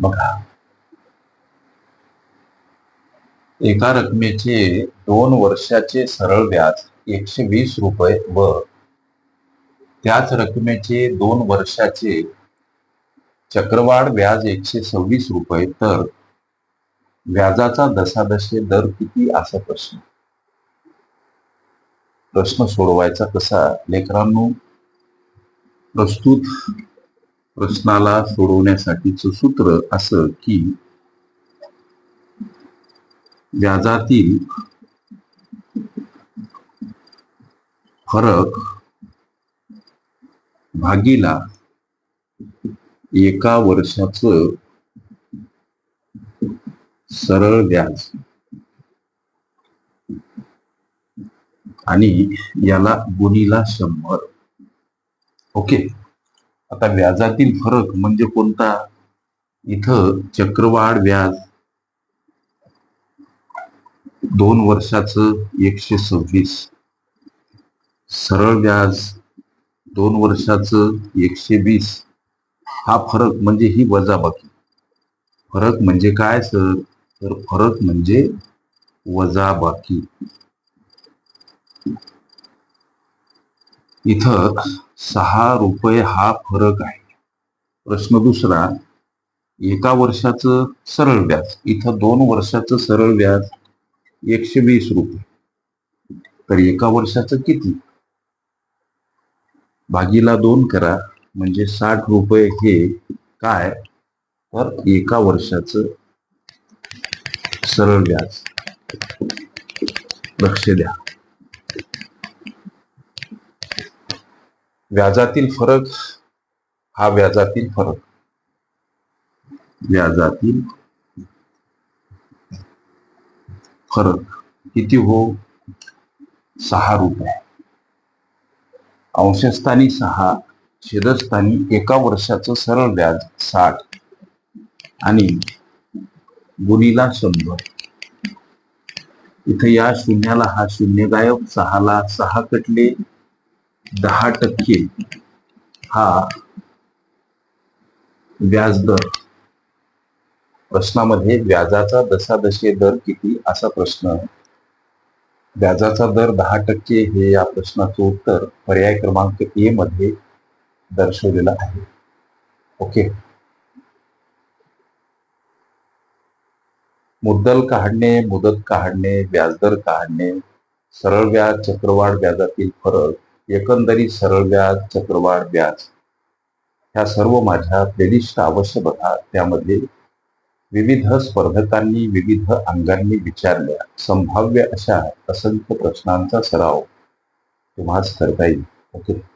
बघा. एका रकमेचे दोन वर्षाचे सरळ व्याज एकशे वीस रुपये व त्याच रकमेचे दोन वर्षाचे चक्रवाढ व्याज एकशे सव्वीस रुपये. तर व्याजाचा दशादशे दर किती? असा प्रश्न. प्रश्न सोडवायचा कसा? लेकरांनो प्रस्तुत प्रश्नाला सोडवण्यासाठीच सूत्र असं की व्याजातील फरक भागीला एका वर्षाचं सरळ व्याज. आणि याला गुणीला शंभर. ओके? आता व्याजातील फरक म्हणजे कोणता? इथं चक्रवाढ व्याज दोन वर्षाचं एकशे सव्वीस. सरळ व्याज दोन वर्षाचं एकशे वीस. हा फरक म्हणजे ही वजाबाकी. फरक म्हणजे काय सर? तर फरक म्हणजे वजाबाकी. इथं सहा रुपये हा फरक आहे. प्रश्न दुसरा एका वर्षाचं सरळ व्याज इथं दोन वर्षाचं सरळ व्याज एकशे वीस रुपये. तर एका वर्षाचं किती? भागीला दोन करा म्हणजे साठ रुपये हे काय? तर एका वर्षाचं सरळ व्याज. लक्ष द्या. व्याजातील फरक हा व्याजातील फरक. व्याजातील फरक किती हो? सहा रुपये. अंशस्थानी सहा छेदस्थानी एका वर्षाचं सरळ व्याज साठ आणि गुणीला शंभर. इथं या शून्याला हा शून्य गायब सहाला सहा कटले. दहा टक्के हा व्याजदर प्रश्नामध्ये व्याजाचा दशादशे दर किती असा प्रश्न. व्याजाचा दर दहा टक्के हे या प्रश्नाचं उत्तर पर्याय क्रमांक ए मध्ये दर्शवलेलं आहे. ओके. मुद्दल काढणे मुदत काढणे व्याजदर काढणे सरळ व्याज चक्रवाढ व्याजातील फरक एकंदरीत सरळ व्याज चक्रवाढ व्याज ह्या सर्व माझ्या प्लेलिस्ट अवश्य बघा. त्यामध्ये विविध स्पर्धकांनी विविध अंगांनी विचारल्या. संभाव्य अशा असंख्य प्रश्नांचा सराव तुम्हाच करता येईल. ओके.